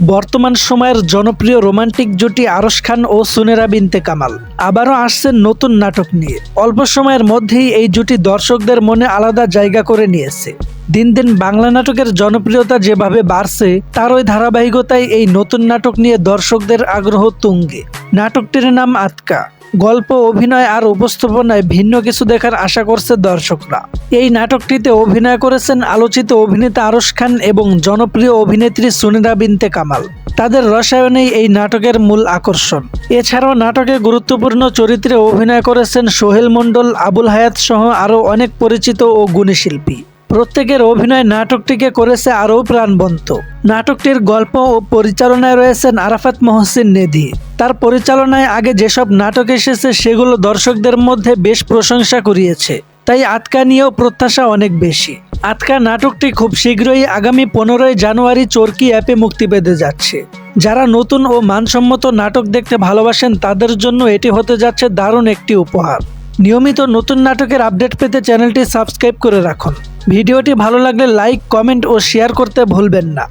বর্তমান সময়ের জনপ্রিয় রোমান্টিক জুটি আরশ খান ও সুনেরা বিনতে কামাল। আবারও আসছেন নতুন নাটক নিয়ে। অল্প সময়ের মধ্যেই এই জুটি দর্শকদের মনে আলাদা জায়গা করে নিয়েছে। দিন দিন বাংলা নাটকের জনপ্রিয়তা যেভাবে বাড়ছে তার ওই ধারাবাহিকতায় এই নতুন নাটক নিয়ে দর্শকদের আগ্রহ তুঙ্গে। নাটকটির নাম আতকা। গল্প, অভিনয় আর উপস্থাপনায় ভিন্ন কিছু দেখার আশা করছে দর্শকরা। এই নাটকটিতে অভিনয় করেছেন আলোচিত অভিনেতা আরশ খান এবং জনপ্রিয় অভিনেত্রী সুনিরা বিনতে কামাল। তাদের রসায়নেই এই নাটকের মূল আকর্ষণ। এছাড়াও নাটকে গুরুত্বপূর্ণ চরিত্রে অভিনয় করেছেন সোহেল মণ্ডল, আবুল হায়াত সহ আরও অনেক পরিচিত ও গুণী শিল্পী। প্রত্যেকের অভিনয় নাটকটিকে করেছে আরও প্রাণবন্ত। নাটকটির গল্প ও পরিচালনায় রয়েছেন আরাফাত মহসিন নেধি তার পরিচালনায় আগে যেসব নাটক এসেছে, সেগুলো দর্শকদের মধ্যে বেশ প্রশংসা কুড়িয়েছে। তাই আতকা নিয়েও প্রত্যাশা অনেক বেশি। আতকা নাটকটি খুব শীঘ্রই আগামী পনেরোই জানুয়ারি চরকি অ্যাপে মুক্তি পেতে যাচ্ছে। যারা নতুন ও মানসম্মত নাটক দেখতে ভালোবাসেন, তাদের জন্য এটি হতে যাচ্ছে দারুণ একটি উপহার। নিয়মিত নতুন নাটকের আপডেট পেতে চ্যানেলটি সাবস্ক্রাইব করে রাখুন। ভিডিওটি ভালো লাগলে লাইক কমেন্ট ও শেয়ার করতে ভুলবেন না।